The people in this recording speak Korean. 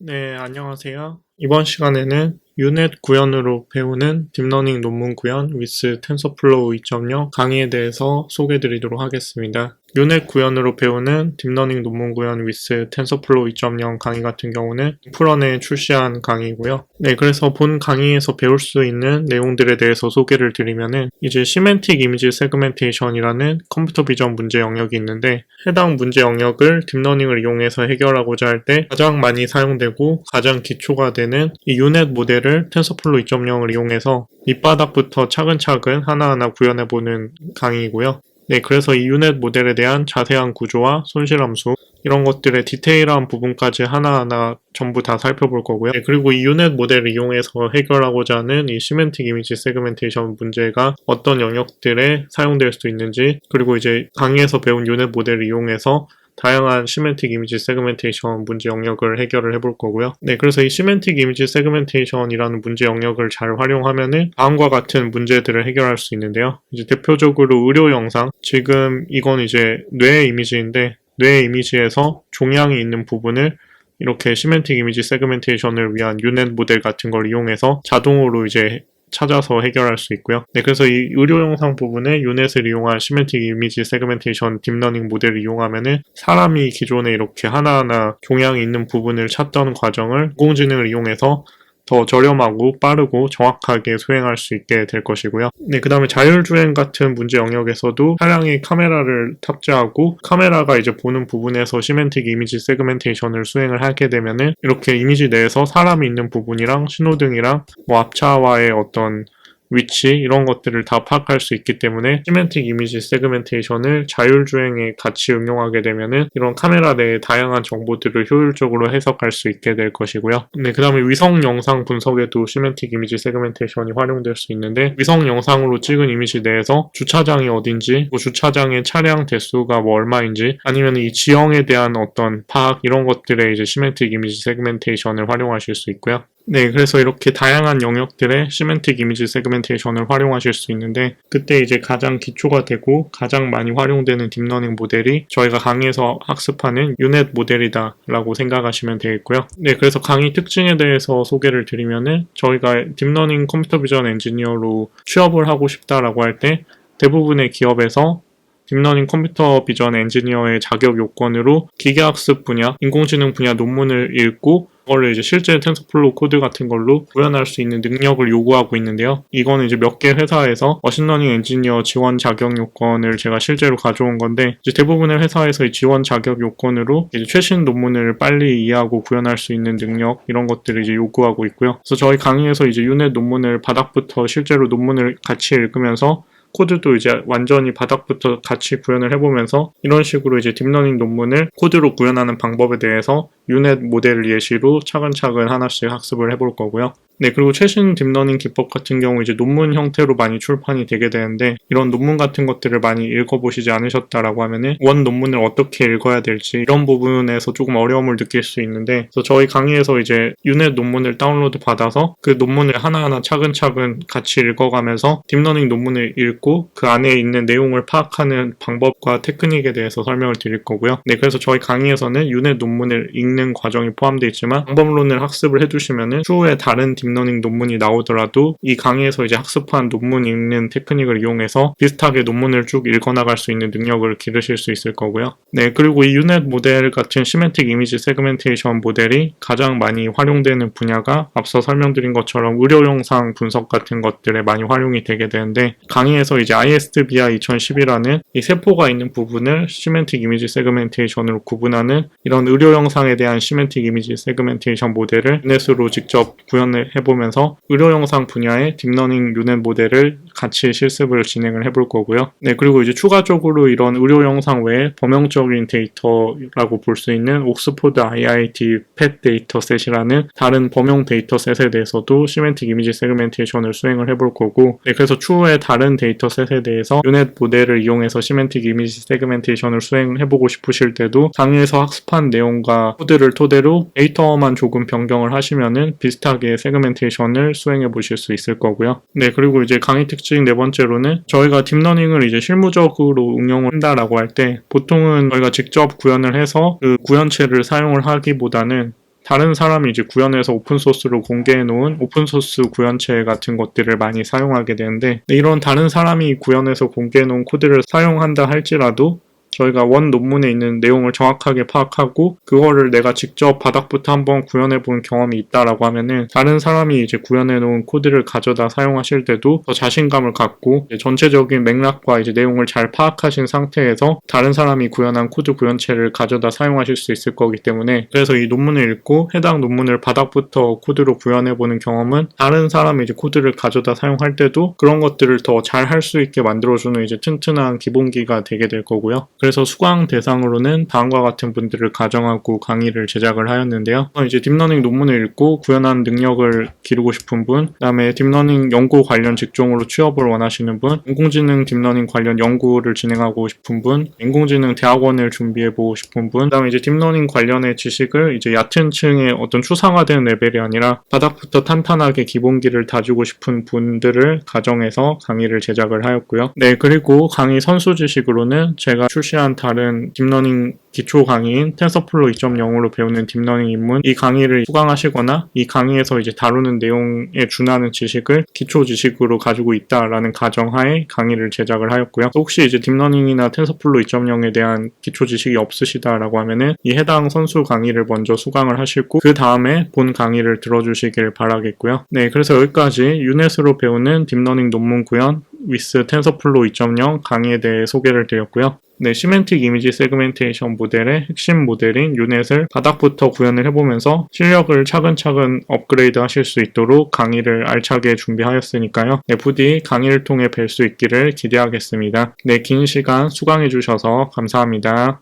네, 안녕하세요. 이번 시간에는 유넷 구현으로 배우는 딥러닝 논문 구현 with TensorFlow 2.0 강의에 대해서 소개해 드리도록 하겠습니다. 유넷 구현으로 배우는 딥러닝 논문 구현 with TensorFlow 2.0 강의 같은 경우는 풀런에 출시한 강의고요. 네, 그래서 본 강의에서 배울 수 있는 내용들에 대해서 소개를 드리면은 이제 시멘틱 이미지 세그멘테이션이라는 컴퓨터 비전 문제 영역이 있는데 해당 문제 영역을 딥러닝을 이용해서 해결하고자 할 때 가장 많이 사용되고 가장 기초가 되는 이 유넷 모델을 텐서플로 2.0을 이용해서 밑바닥부터 차근차근 하나하나 구현해보는 강의이고요. 네, 그래서 이 유넷 모델에 대한 자세한 구조와 손실함수 이런 것들의 디테일한 부분까지 하나하나 전부 다 살펴볼 거고요. 네, 그리고 이 유넷 모델을 이용해서 해결하고자 하는 이 시멘틱 이미지 세그멘테이션 문제가 어떤 영역들에 사용될 수 있는지 그리고 이제 강의에서 배운 유넷 모델을 이용해서 다양한 시멘틱 이미지 세그멘테이션 문제 영역을 해결을 해볼 거고요. 네, 그래서 이 시멘틱 이미지 세그멘테이션이라는 문제 영역을 잘 활용하면은 다음과 같은 문제들을 해결할 수 있는데요. 이제 대표적으로 의료 영상, 지금 이건 이제 뇌 이미지인데 뇌 이미지에서 종양이 있는 부분을 이렇게 시멘틱 이미지 세그멘테이션을 위한 유넷 모델 같은 걸 이용해서 자동으로 이제 찾아서 해결할 수 있고요. 네, 그래서 이 의료 영상 부분에 유넷을 이용한 시멘틱 이미지 세그멘테이션 딥러닝 모델을 이용하면은 사람이 기존에 이렇게 하나하나 종양이 있는 부분을 찾던 과정을 인공지능을 이용해서 더 저렴하고 빠르고 정확하게 수행할 수 있게 될 것이고요. 네, 그 다음에 자율주행 같은 문제 영역에서도 차량에 카메라를 탑재하고 카메라가 이제 보는 부분에서 시멘틱 이미지 세그멘테이션을 수행을 하게 되면은 이렇게 이미지 내에서 사람이 있는 부분이랑 신호등이랑 뭐 앞차와의 어떤 위치 이런 것들을 다 파악할 수 있기 때문에 시멘틱 이미지 세그멘테이션을 자율주행에 같이 응용하게 되면은 이런 카메라 내의 다양한 정보들을 효율적으로 해석할 수 있게 될 것이고요. 네, 그 다음에 위성 영상 분석에도 시멘틱 이미지 세그멘테이션이 활용될 수 있는데 위성 영상으로 찍은 이미지 내에서 주차장이 어딘지, 뭐 주차장의 차량 대수가 뭐 얼마인지 아니면 이 지형에 대한 어떤 파악 이런 것들에 이제 시멘틱 이미지 세그멘테이션을 활용하실 수 있고요. 네, 그래서 이렇게 다양한 영역들의 시멘틱 이미지 세그멘테이션을 활용하실 수 있는데 그때 이제 가장 기초가 되고 가장 많이 활용되는 딥러닝 모델이 저희가 강의에서 학습하는 유넷 모델이다라고 생각하시면 되겠고요. 네, 그래서 강의 특징에 대해서 소개를 드리면은 저희가 딥러닝 컴퓨터 비전 엔지니어로 취업을 하고 싶다라고 할 때 대부분의 기업에서 딥러닝 컴퓨터 비전 엔지니어의 자격 요건으로 기계학습 분야, 인공지능 분야 논문을 읽고 그거를 이제 실제 텐서플로우 코드 같은 걸로 구현할 수 있는 능력을 요구하고 있는데요. 이거는 이제 몇 개 회사에서 머신러닝 엔지니어 지원 자격 요건을 제가 실제로 가져온 건데 이제 대부분의 회사에서 이 지원 자격 요건으로 이제 최신 논문을 빨리 이해하고 구현할 수 있는 능력 이런 것들을 이제 요구하고 있고요. 그래서 저희 강의에서 이제 유넷 논문을 바닥부터 실제로 논문을 같이 읽으면서 코드도 이제 완전히 바닥부터 같이 구현을 해보면서 이런 식으로 이제 딥러닝 논문을 코드로 구현하는 방법에 대해서 유넷 모델 예시로 차근차근 하나씩 학습을 해볼 거고요. 네, 그리고 최신 딥러닝 기법 같은 경우 이제 논문 형태로 많이 출판이 되게 되는데 이런 논문 같은 것들을 많이 읽어보시지 않으셨다라고 하면은 원 논문을 어떻게 읽어야 될지 이런 부분에서 조금 어려움을 느낄 수 있는데 그래서 저희 강의에서 이제 유넷 논문을 다운로드 받아서 그 논문을 하나하나 차근차근 같이 읽어가면서 딥러닝 논문을 읽고 그 안에 있는 내용을 파악하는 방법과 테크닉에 대해서 설명을 드릴 거고요. 네, 그래서 저희 강의에서는 유넷 논문을 읽는 과정이 포함되어 있지만 방법론을 학습을 해두시면은 추후에 다른 딥러닝 논문이 나오더라도 이 강의에서 이제 학습한 논문 읽는 테크닉을 이용해서 비슷하게 논문을 쭉 읽어나갈 수 있는 능력을 기르실 수 있을 거고요. 네, 그리고 이 유넷 모델 같은 시멘틱 이미지 세그멘테이션 모델이 가장 많이 활용되는 분야가 앞서 설명드린 것처럼 의료 영상 분석 같은 것들에 많이 활용이 되게 되는데 강의에서 이제 ISBI 2010이라는 이 세포가 있는 부분을 시멘틱 이미지 세그멘테이션으로 구분하는 이런 의료 영상에 대한 시멘틱 이미지 세그멘테이션 모델을 유넷으로 직접 구현을 해보면서 의료 영상 분야의 딥러닝 유넷 모델을 같이 실습을 진행을 해볼 거고요. 네, 그리고 이제 추가적으로 이런 의료 영상 외에 범용적인 데이터라고 볼 수 있는 옥스포드 IIT 펫 데이터셋이라는 다른 범용 데이터셋에 대해서도 시멘틱 이미지 세그멘테이션을 수행을 해볼 거고, 네, 그래서 추후에 다른 데이터셋에 대해서 유넷 모델을 이용해서 시멘틱 이미지 세그멘테이션을 수행해보고 싶으실 때도 강의에서 학습한 내용과 코드를 토대로 데이터만 조금 변경을 하시면은 비슷하게 세그멘테이션을 수행해 보실 수 있을 거고요. 네, 그리고 이제 강의 특징 네 번째로는 저희가 딥러닝을 이제 실무적으로 응용을 한다라고 할 때 보통은 저희가 직접 구현을 해서 그 구현체를 사용을 하기보다는 다른 사람이 이제 구현해서 오픈소스로 공개해 놓은 오픈소스 구현체 같은 것들을 많이 사용하게 되는데 이런 다른 사람이 구현해서 공개해 놓은 코드를 사용한다 할지라도 저희가 원 논문에 있는 내용을 정확하게 파악하고 그거를 내가 직접 바닥부터 한번 구현해 본 경험이 있다라고 하면은 다른 사람이 이제 구현해 놓은 코드를 가져다 사용하실 때도 더 자신감을 갖고 전체적인 맥락과 이제 내용을 잘 파악하신 상태에서 다른 사람이 구현한 코드 구현체를 가져다 사용하실 수 있을 거기 때문에 그래서 이 논문을 읽고 해당 논문을 바닥부터 코드로 구현해 보는 경험은 다른 사람이 이제 코드를 가져다 사용할 때도 그런 것들을 더 잘 할 수 있게 만들어주는 이제 튼튼한 기본기가 되게 될 거고요. 그래서 수강 대상으로는 다음과 같은 분들을 가정하고 강의를 제작을 하였는데요. 어, 이제 딥러닝 논문을 읽고 구현한 능력을 기르고 싶은 분, 그다음에 딥러닝 연구 관련 직종으로 취업을 원하시는 분, 인공지능 딥러닝 관련 연구를 진행하고 싶은 분, 인공지능 대학원을 준비해 보고 싶은 분, 그다음에 이제 딥러닝 관련의 지식을 이제 얕은 층의 어떤 추상화된 레벨이 아니라 바닥부터 탄탄하게 기본기를 다지고 싶은 분들을 가정해서 강의를 제작을 하였고요. 네, 그리고 강의 선수 지식으로는 제가 출 시한 다른 딥러닝 기초 강의인 텐서플로 2.0으로 배우는 딥러닝 입문 이 강의를 수강하시거나 이 강의에서 이제 다루는 내용에 준하는 지식을 기초 지식으로 가지고 있다라는 가정하에 강의를 제작을 하였고요. 혹시 이제 딥러닝이나 텐서플로 2.0에 대한 기초 지식이 없으시다라고 하면은 이 해당 선수 강의를 먼저 수강을 하시고 그 다음에 본 강의를 들어주시길 바라겠고요. 네, 그래서 여기까지 유넷으로 배우는 딥러닝 논문 구현 위스 텐서플로 2.0 강의에 대해 소개를 드렸고요. 네, 시멘틱 이미지 세그멘테이션 모델의 핵심 모델인 유넷을 바닥부터 구현을 해보면서 실력을 차근차근 업그레이드 하실 수 있도록 강의를 알차게 준비하였으니까요. 네, 부디 강의를 통해 뵐 수 있기를 기대하겠습니다. 네, 긴 시간 수강해주셔서 감사합니다.